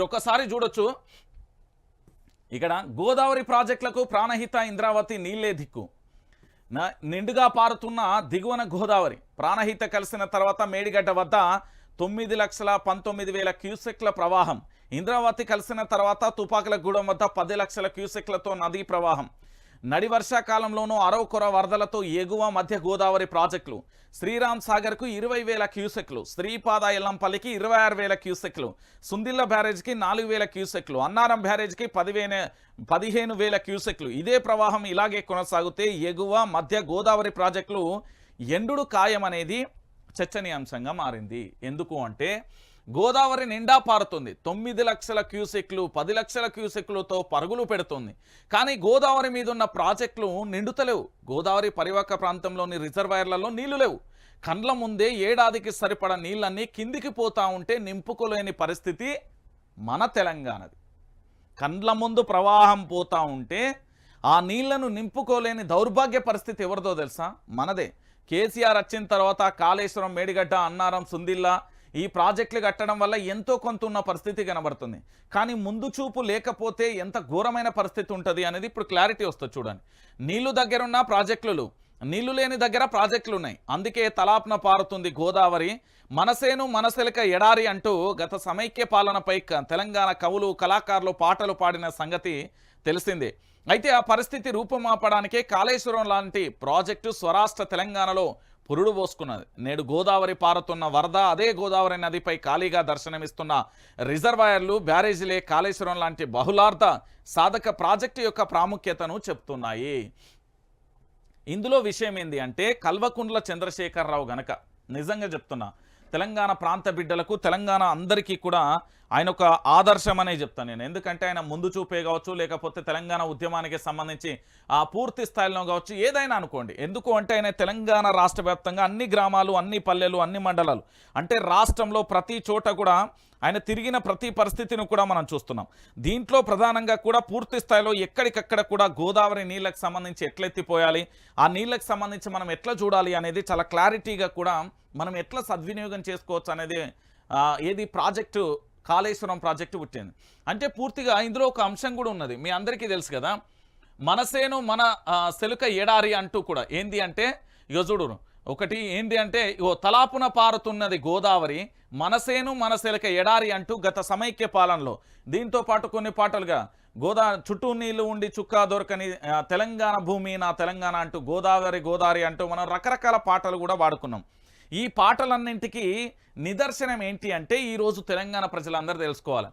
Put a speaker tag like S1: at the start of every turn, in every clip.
S1: మీరు ఒక్కసారి చూడొచ్చు. ఇక్కడ గోదావరి ప్రాజెక్టులకు ప్రాణహిత ఇంద్రావతి నీళ్ళే దిక్కు. నిండుగా పారుతున్న దిగువన గోదావరి. ప్రాణహిత కలిసిన తర్వాత మేడిగడ్డ వద్ద తొమ్మిది లక్షల పంతొమ్మిది వేల క్యూసెక్ల ప్రవాహం. ఇంద్రావతి కలిసిన తర్వాత తుపాకులగూడెం వద్ద పది లక్షల క్యూసెక్లతో నదీ ప్రవాహం. నడి వర్షాకాలంలోనూ అరవకొర వరదలతో ఎగువ మధ్య గోదావరి ప్రాజెక్టులు. శ్రీరామ్ సాగర్కు ఇరవై వేల క్యూసెక్లు శ్రీపాద ఎల్లంపల్లికి ఇరవై ఆరు వేల క్యూసెక్లు సుందిల్ల బ్యారేజ్కి నాలుగు వేల క్యూసెక్లు అన్నారం బ్యారేజ్కి పదివేల పదిహేను వేల క్యూసెక్లు. ఇదే ప్రవాహం ఇలాగే కొనసాగితే ఎగువ మధ్య గోదావరి ప్రాజెక్టులు ఎండుడు ఖాయం అనేది చర్చనీయాంశంగా మారింది. ఎందుకు అంటే గోదావరి నిండా పారుతుంది. తొమ్మిది లక్షల క్యూసెక్లు పది లక్షల క్యూసెక్లతో పరుగులు పెడుతుంది. కానీ గోదావరి మీద ఉన్న ప్రాజెక్టులు నిండుతలేవు. గోదావరి పరివాహక ప్రాంతంలోని రిజర్వాయర్లలో నీళ్ళు లేవు. కండ్ల ముందే ఏడాదికి సరిపడ నీళ్ళన్నీ కిందికి పోతా ఉంటే నింపుకోలేని పరిస్థితి మన తెలంగాణది. కండ్ల ముందు ప్రవాహం పోతా ఉంటే ఆ నీళ్ళను నింపుకోలేని దౌర్భాగ్య పరిస్థితి ఎవరిదో తెలుసా? మనదే. కేసీఆర్ వచ్చిన తర్వాత కాళేశ్వరం మేడిగడ్డ అన్నారం సుందిల్లా ఈ ప్రాజెక్టులు కట్టడం వల్ల ఎంతో కొంత ఉన్న పరిస్థితి కనబడుతుంది. కానీ ముందు చూపు లేకపోతే ఎంత ఘోరమైన పరిస్థితి ఉంటుంది అనేది ఇప్పుడు క్లారిటీ వస్తుంది చూడండి. నీళ్ళు దగ్గరున్న ప్రాజెక్టులు నీళ్ళు లేని దగ్గర ప్రాజెక్టులు ఉన్నాయి. అందుకే తలాప్న పారుతుంది గోదావరి. మనసేను మనసెలక ఎడారి అంటూ గత సమైక్య పాలనపై క- తెలంగాణ కవులు కళాకారులు పాటలు పాడిన సంగతి తెలిసిందే. అయితే ఆ పరిస్థితి రూపుమాపడానికే కాళేశ్వరం లాంటి ప్రాజెక్టు స్వరాష్ట్ర తెలంగాణలో పురుడు పోసుకున్నది. నేడు గోదావరి పారుతున్న వరద అదే గోదావరి నదిపై ఖాళీగా దర్శనమిస్తున్న రిజర్వాయర్లు బ్యారేజీలే కాళేశ్వరం లాంటి బహుళార్థ సాధక ప్రాజెక్టు యొక్క ప్రాముఖ్యతను చెప్తున్నాయి. ఇందులో విషయం ఏంది అంటే కల్వకుండ్ల చంద్రశేఖరరావు గనక నిజంగా చెప్తున్నా తెలంగాణ ప్రాంత బిడ్డలకు తెలంగాణ అందరికీ కూడా ఆయన ఒక ఆదర్శం అనే చెప్తాను నేను. ఎందుకంటే ఆయన ముందు చూపే కావచ్చు లేకపోతే తెలంగాణ ఉద్యమానికి సంబంధించి ఆ పూర్తి స్థాయిలో కావచ్చు ఏదైనా అనుకోండి. ఎందుకు అంటే ఆయన తెలంగాణ రాష్ట్ర వ్యాప్తంగా అన్ని గ్రామాలు అన్ని పల్లెలు అన్ని మండలాలు. అంటే రాష్ట్రంలో ప్రతి చోట కూడా ఆయన తిరిగిన ప్రతి పరిస్థితిని కూడా మనం చూస్తున్నాం. దీంట్లో ప్రధానంగా కూడా పూర్తి స్థాయిలో ఎక్కడికక్కడ కూడా గోదావరి నీళ్ళకు సంబంధించి ఎట్లెత్తిపోయాలి ఆ నీళ్ళకి సంబంధించి మనం ఎట్లా చూడాలి అనేది చాలా క్లారిటీగా కూడా మనం ఎట్లా సద్వినియోగం చేసుకోవచ్చు అనేది ఏది ప్రాజెక్టు కాళేశ్వరం ప్రాజెక్టు పుట్టింది. అంటే పూర్తిగా ఇందులో ఒక అంశం కూడా ఉన్నది. మీ అందరికీ తెలుసు కదా మనసేను మన సెలుక ఎడారి అంటూ కూడా ఏంది అంటే ఇగో చూడు ఒకటి ఏంది అంటే ఓ తలాపున పారుతున్నది గోదావరి మనసేను మనసెలక ఎడారి అంటూ గత సమైక్య పాలనలో. దీంతో పాటు కొన్ని పాటలుగా గోదా చుట్టూ నీళ్ళు ఉండి చుక్కా దొరకని తెలంగాణ భూమి నా తెలంగాణ అంటూ గోదావరి గోదావరి అంటూ మనం రకరకాల పాటలు కూడా వాడుకున్నాం ఈ పాటలన్నింటికి నిదర్శనం ఏంటి అంటే ఈరోజు తెలంగాణ ప్రజలందరూ తెలుసుకోవాలి.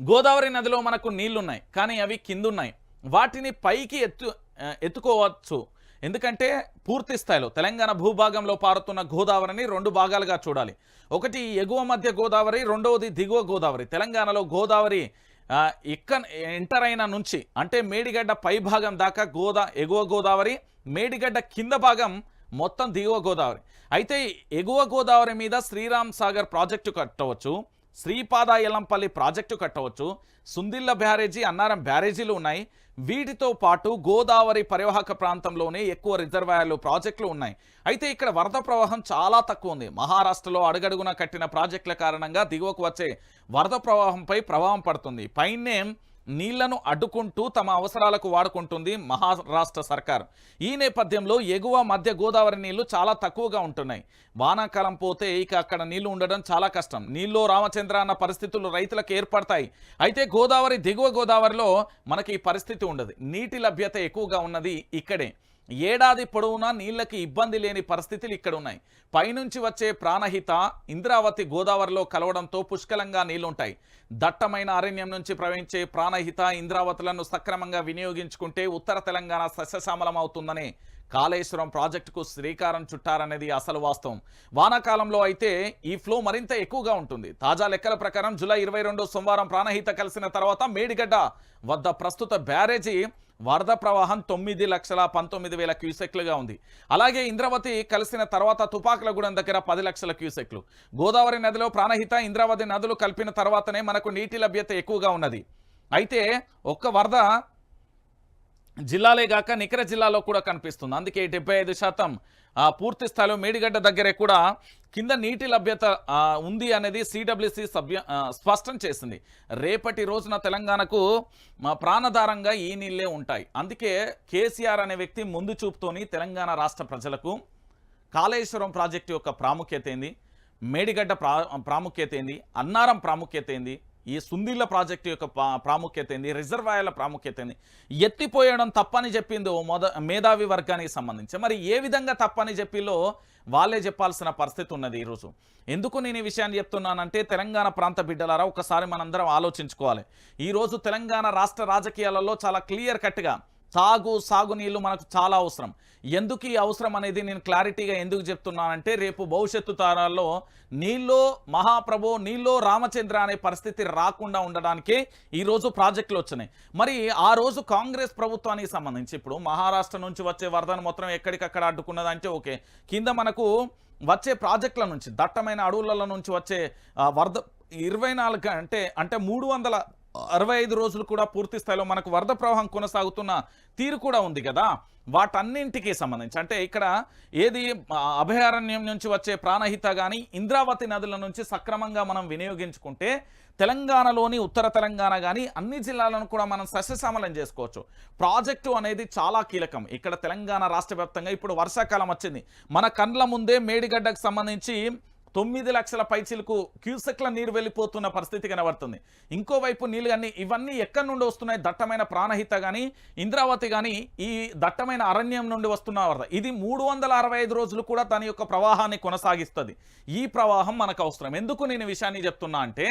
S1: గోదావరి నదిలో మనకు నీళ్ళున్నాయి కానీ అవి కిందున్నాయి. వాటిని పైకి ఎత్తు ఎత్తుకోవచ్చు. ఎందుకంటే పూర్తి స్థాయిలో తెలంగాణ భూభాగంలో పారుతున్న గోదావరిని రెండు భాగాలుగా చూడాలి. ఒకటి ఎగువ మధ్య గోదావరి రెండవది దిగువ గోదావరి. తెలంగాణలో గోదావరి ఇక్క ఎంటర్ అయిన నుంచి అంటే మేడిగడ్డ పై భాగం దాకా గోదా ఎగువ గోదావరి మేడిగడ్డ కింద భాగం మొత్తం దిగువ గోదావరి. అయితే ఎగువ గోదావరి మీద శ్రీరామ్ సాగర్ ప్రాజెక్టు కట్టవచ్చు శ్రీపాద ఎలంపల్లి ప్రాజెక్టు కట్టవచ్చు సుందిల్ల బ్యారేజీ అన్నారం బ్యారేజీలు ఉన్నాయి. వీటితో పాటు గోదావరి పరివాహక ప్రాంతంలోనే ఎక్కువ రిజర్వాయర్లు ప్రాజెక్టులు ఉన్నాయి. అయితే ఇక్కడ వరద ప్రవాహం చాలా తక్కువ ఉంది. మహారాష్ట్రలో అడుగడుగున కట్టిన ప్రాజెక్టుల కారణంగా దిగువకు వచ్చే వరద ప్రవాహంపై ప్రభావం పడుతుంది. పైనే నీళ్ళను అడ్డుకుంటూ తమ అవసరాలకు వాడుకుంటుంది మహారాష్ట్ర సర్కార్. ఈ నేపథ్యంలో ఎగువ మధ్య గోదావరి నీళ్ళు చాలా తక్కువగా ఉంటున్నాయి. వానాకాలం పోతే ఇక అక్కడ నీళ్ళు ఉండడం చాలా కష్టం. నీళ్ళు రామచంద్ర అన్న పరిస్థితులు రైతులకు ఏర్పడతాయి. అయితే గోదావరి దిగువ గోదావరిలో మనకి ఈ పరిస్థితి ఉండదు. నీటి లభ్యత ఎక్కువగా ఉన్నది ఇక్కడే. ఏడాది పొడవునా నీళ్ళకి ఇబ్బంది లేని పరిస్థితులు ఇక్కడ ఉన్నాయి. పైనుంచి వచ్చే ప్రాణహిత ఇంద్రావతి గోదావరిలో కలవడంతో పుష్కలంగా నీళ్ళుంటాయి. దట్టమైన అరణ్యం నుంచి ప్రవహించే ప్రాణహిత ఇంద్రావతులను సక్రమంగా వినియోగించుకుంటే ఉత్తర తెలంగాణ సస్యశ్యామలం అవుతుందని కాళేశ్వరం ప్రాజెక్టుకు శ్రీకారం చుట్టారనేది అసలు వాస్తవం. వానాకాలంలో అయితే ఈ ఫ్లో మరింత ఎక్కువగా ఉంటుంది. తాజా లెక్కల ప్రకారం జూలై ఇరవై సోమవారం ప్రాణహిత కలిసిన తర్వాత మేడిగడ్డ వద్ద ప్రస్తుత బ్యారేజీ వరద ప్రవాహం తొమ్మిది లక్షల పంతొమ్మిది వేల క్యూసెక్లుగా ఉంది. అలాగే ఇంద్రావతి కలిసిన తర్వాత తుపాకులగూడెం దగ్గర పది లక్షల క్యూసెక్లు. గోదావరి నదిలో ప్రాణహిత ఇంద్రావతి నదులు కలిపిన తర్వాతనే మనకు నీటి లభ్యత ఎక్కువగా ఉన్నది. అయితే ఒక్క వరద జిల్లాలే గాక నికర జిల్లాలో కూడా కనిపిస్తుంది. అందుకే డెబ్బై ఐదు శాతం పూర్తి స్థాయిలో మేడిగడ్డ దగ్గరే కూడా కింద నీటి లభ్యత ఉంది అనేది సిడబ్ల్యూసి సభ్య స్పష్టం చేసింది. రేపటి రోజున తెలంగాణకు మా ప్రాణధారంగా ఈ నీళ్ళే ఉంటాయి. అందుకే కేసీఆర్ అనే వ్యక్తి ముందు చూపుతోని తెలంగాణ రాష్ట్ర ప్రజలకు కాళేశ్వరం ప్రాజెక్టు యొక్క ప్రాముఖ్యత ఏంది? మేడిగడ్డ ప్రా ప్రాముఖ్యత ఏంది? అన్నారం ప్రాముఖ్యత ఏంది? ఈ సుందిళ్ళ ప్రాజెక్టు యొక్క పా- ప్రాముఖ్యత ఏంది? రిజర్వాయర్ల ప్రాముఖ్యత ఏంది? ఎత్తిపోయడం తప్పని చెప్పింది ఓ మొద మేధావి వర్గానికి సంబంధించి. మరి ఏ విధంగా తప్పని చెప్పిలో వాళ్ళే చెప్పాల్సిన పరిస్థితి ఉన్నది ఈరోజు ఎందుకు నేను ఈ విషయాన్ని చెప్తున్నానంటే తెలంగాణ ప్రాంత బిడ్డలారా ఒకసారి మనందరం ఆలోచించుకోవాలి. ఈరోజు తెలంగాణ రాష్ట్ర రాజకీయాలలో చాలా క్లియర్ కట్గా తాగు సాగునీళ్ళు మనకు చాలా అవసరం. ఎందుకు ఈ అవసరం అనేది నేను క్లారిటీగా ఎందుకు చెప్తున్నానంటే రేపు భవిష్యత్తు తరాల్లో నీళ్ళు మహాప్రభు నీళ్ళు రామచంద్ర అనే పరిస్థితి రాకుండా ఉండడానికి ఈరోజు ప్రాజెక్టులు వచ్చినాయి. మరి ఆ రోజు కాంగ్రెస్ ప్రభుత్వానికి సంబంధించి ఇప్పుడు మహారాష్ట్ర నుంచి వచ్చే వరదను మొత్తం ఎక్కడికక్కడ అడ్డుకున్నదంటే ఓకే. కింద మనకు వచ్చే ప్రాజెక్టుల నుంచి దట్టమైన అడవులలో నుంచి వచ్చే వరద ఇరవై నాలుగు అంటే అంటే మూడు వందల అరవై ఐదు రోజులు కూడా పూర్తి స్థాయిలో మనకు వరద ప్రవాహం కొనసాగుతున్న తీరు కూడా ఉంది కదా. వాటన్నింటికి సంబంధించి అంటే ఇక్కడ ఏది అభయారణ్యం నుంచి వచ్చే ప్రాణహిత కానీ ఇంద్రావతి నదుల నుంచి సక్రమంగా మనం వినియోగించుకుంటే తెలంగాణలోని ఉత్తర తెలంగాణ కానీ అన్ని జిల్లాలను కూడా మనం సస్యశ్యామలం చేసుకోవచ్చు. ప్రాజెక్టు అనేది చాలా కీలకం. ఇక్కడ తెలంగాణ రాష్ట్ర వ్యాప్తంగా ఇప్పుడు వర్షాకాలం వచ్చింది. మన కండ్ల ముందే మేడిగడ్డకు సంబంధించి తొమ్మిది లక్షల పైచిలకు క్యూసెక్ల నీరు వెళ్ళిపోతున్న పరిస్థితి కనబడుతుంది. ఇంకోవైపు నీళ్ళు కానీ ఇవన్నీ ఎక్కడి నుండి వస్తున్నాయి? దట్టమైన ప్రాణహిత కానీ ఇంద్రావతి కానీ ఈ దట్టమైన అరణ్యం నుండి వస్తున్న వరద. ఇది మూడు వందల అరవై ఐదు రోజులు కూడా తన యొక్క ప్రవాహాన్ని కొనసాగిస్తుంది. ఈ ప్రవాహం మనకు అవసరం. ఎందుకు నేను విషయాన్ని చెప్తున్నా అంటే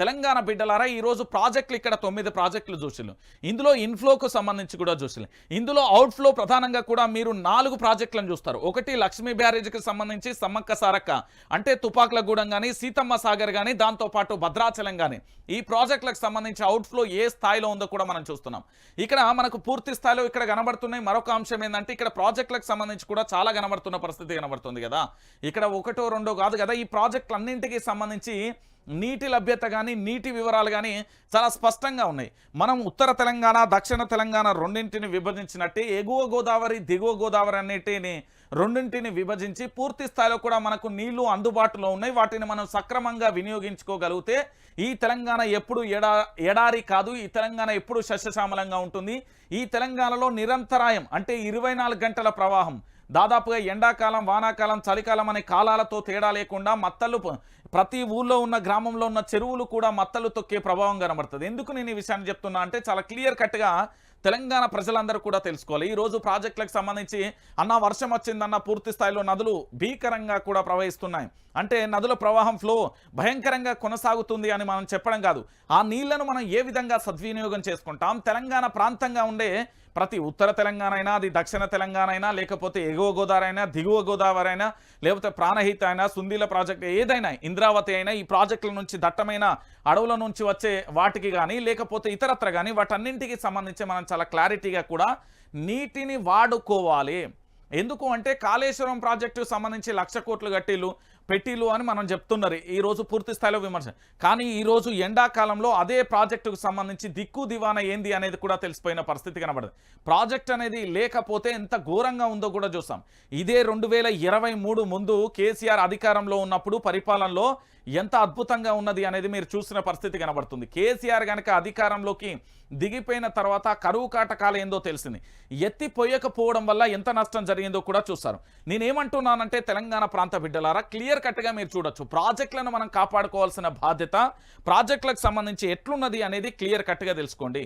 S1: తెలంగాణ బిడ్డలారా ఈరోజు ప్రాజెక్టులు ఇక్కడ తొమ్మిది ప్రాజెక్టులు చూసిలు ఇందులో ఇన్ఫ్లోకు సంబంధించి కూడా చూసిలు ఇందులో అవుట్ఫ్లో ప్రధానంగా కూడా మీరు నాలుగు ప్రాజెక్టులను చూస్తారు. ఒకటి లక్ష్మీ బ్యారేజ్కి సంబంధించి సమ్మక్క సారక్క అంటే తుపాకులగూడెం కానీ సీతమ్మ సాగర్ కానీ దాంతోపాటు భద్రాచలం కానీ ఈ ప్రాజెక్టులకు సంబంధించి అవుట్ఫ్లో ఏ స్థాయిలో ఉందో కూడా మనం చూస్తున్నాం. ఇక్కడ మనకు పూర్తి స్థాయిలో ఇక్కడ కనబడుతున్నాయి. మరొక అంశం ఏంటంటే ఇక్కడ ప్రాజెక్టులకు సంబంధించి కూడా చాలా కనబడుతున్న పరిస్థితి కనబడుతుంది కదా. ఇక్కడ ఒకటో రెండో కాదు కదా ఈ ప్రాజెక్టులన్నింటికి సంబంధించి నీటి లభ్యత కానీ నీటి వివరాలు కానీ చాలా స్పష్టంగా ఉన్నాయి. మనం ఉత్తర తెలంగాణ దక్షిణ తెలంగాణ రెండింటిని విభజించినట్టే ఎగువ గోదావరి దిగువ గోదావరి అన్నిటిని రెండింటిని విభజించి పూర్తి స్థాయిలో కూడా మనకు నీళ్ళు అందుబాటులో ఉన్నాయి. వాటిని మనం సక్రమంగా వినియోగించుకోగలిగితే ఈ తెలంగాణ ఎప్పుడు ఎడా ఎడారి కాదు ఈ తెలంగాణ ఎప్పుడు సస్యశ్యామలంగా ఉంటుంది. ఈ తెలంగాణలో నిరంతరాయం అంటే ఇరవై గంటల ప్రవాహం. దాదాపుగా ఎండాకాలం వానాకాలం చలికాలం అనే కాలాలతో తేడా లేకుండా మత్తలు ప్రతి ఊళ్ళో ఉన్న గ్రామంలో ఉన్న చెరువులు కూడా మత్తలు తొక్కే ప్రభావం కనబడుతుంది. ఎందుకు నేను ఈ విషయాన్ని చెప్తున్నా అంటే చాలా క్లియర్ కట్గా తెలంగాణ ప్రజలందరూ కూడా తెలుసుకోవాలి. ఈ రోజు ప్రాజెక్టులకు సంబంధించి అన్న వర్షం వచ్చిందన్న పూర్తి స్థాయిలో నదులు భీకరంగా కూడా ప్రవహిస్తున్నాయి. అంటే నదుల ప్రవాహం ఫ్లో భయంకరంగా కొనసాగుతుంది అని మనం చెప్పడం కాదు. ఆ నీళ్ళను మనం ఏ విధంగా సద్వినియోగం చేసుకుంటాం? తెలంగాణ ప్రాంతంగా ఉండే ప్రతి ఉత్తర తెలంగాణ అయినా అది దక్షిణ తెలంగాణ అయినా లేకపోతే ఎగువ గోదావరి అయినా దిగువ గోదావరి అయినా లేకపోతే ప్రాణహిత అయినా సుందీల ప్రాజెక్ట్ ఏదైనా ఇంద్రావతి అయినా ఈ ప్రాజెక్టుల నుంచి దట్టమైన అడవుల నుంచి వచ్చే వాటికి కానీ లేకపోతే ఇతరత్ర కానీ వాటన్నింటికి సంబంధించి మనం చాలా క్లారిటీగా కూడా నీటిని వాడుకోవాలి. ఎందుకు అంటే కాళేశ్వరం ప్రాజెక్టుకు సంబంధించి లక్ష కోట్లు కట్టిల్లు. పెట్టిలు అని మనం చెప్తున్నారు. ఈ రోజు పూర్తి స్థాయిలో విమర్శ. కానీ ఈరోజు ఎండాకాలంలో అదే ప్రాజెక్టుకు సంబంధించి దిక్కు దివాన ఏంది అనేది కూడా తెలిసిపోయిన పరిస్థితి కనబడదు. ప్రాజెక్ట్ అనేది లేకపోతే ఎంత ఘోరంగా ఉందో కూడా చూస్తాం. ఇదే రెండు వేల ఇరవై మూడు ముందు కేసీఆర్ అధికారంలో ఉన్నప్పుడు పరిపాలనలో ఎంత అద్భుతంగా ఉన్నది అనేది మీరు చూసిన పరిస్థితి కనబడుతుంది. కేసీఆర్ కనుక అధికారంలోకి దిగిపోయిన తర్వాత కరువు కాటకాలు ఏందో తెలిసింది. ఎత్తిపోయకపోవడం వల్ల ఎంత నష్టం జరిగిందో కూడా చూస్తారు. నేనేమంటున్నానంటే తెలంగాణ ప్రాంత బిడ్డలారా క్లియర్ కట్గా మీరు చూడొచ్చు. ప్రాజెక్టులను మనం కాపాడుకోవాల్సిన బాధ్యత ప్రాజెక్టులకు సంబంధించి ఎట్లున్నది అనేది క్లియర్ కట్గా తెలుసుకోండి.